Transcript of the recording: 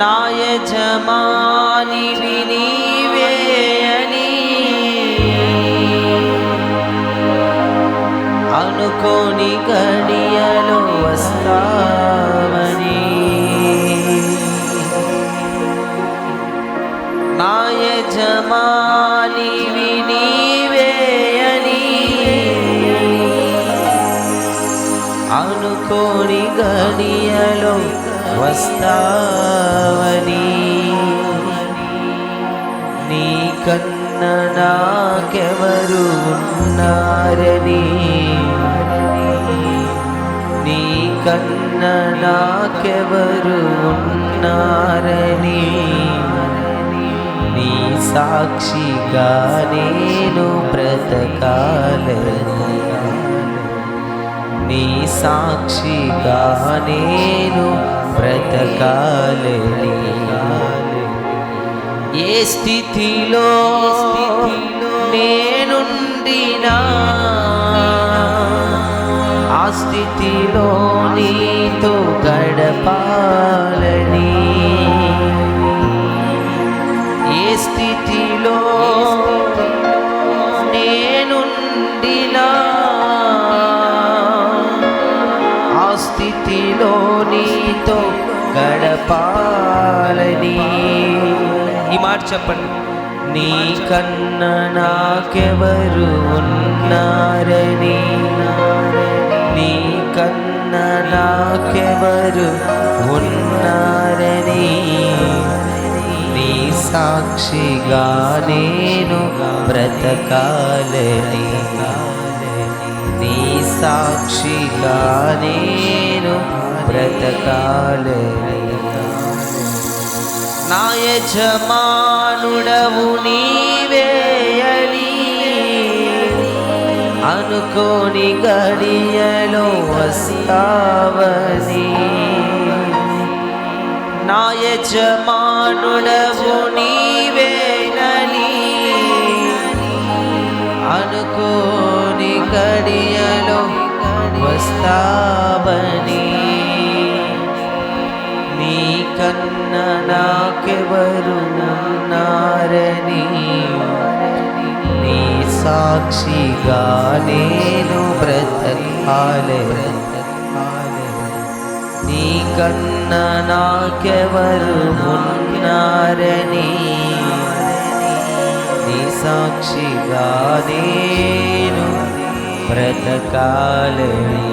నా యజమాని వినివేయని అనుకోని గడియలో వస్తావని. అనుకోని గడియలో వస్తావని. నీ కన్న నాకెవరు ఉన్నారని. నీ కన్న నాకెవరు ఉన్నారని. నీ సాక్షిగా నేను బ్రతకాలని. నీ సాక్షిగా నేను బ్రతకాలని ఏ స్థితిలో నేనుండినా ఆ స్థితిలో నీతో గడపాలని. ఏ స్థితిలో నేనుండినా నీతో గడపాలని. ఈ మాట చెప్పండి. నీ కన్న నాకెవరు ఉన్నారని. నీ కన్న నాకెవరు ఉన్నారని. నీ సాక్షిగా నేను బ్రతకాలని. నీ సాక్షిగా నేను బ్రతకాలని. నా యజమానుడవు నీవేయని అనుకోని గడియలో వస్తావని. నా యజమానుడవు నీవేనని అనుకోని గడియలో వస్తావని నీ కన్న నాకెవరు ఉన్నారని నీ సాక్షిగా నేను బ్రతకాలే. నీ కన్న నాకెవరు ఉన్నారని నీ సాక్షిగా నేను బ్రతకాలని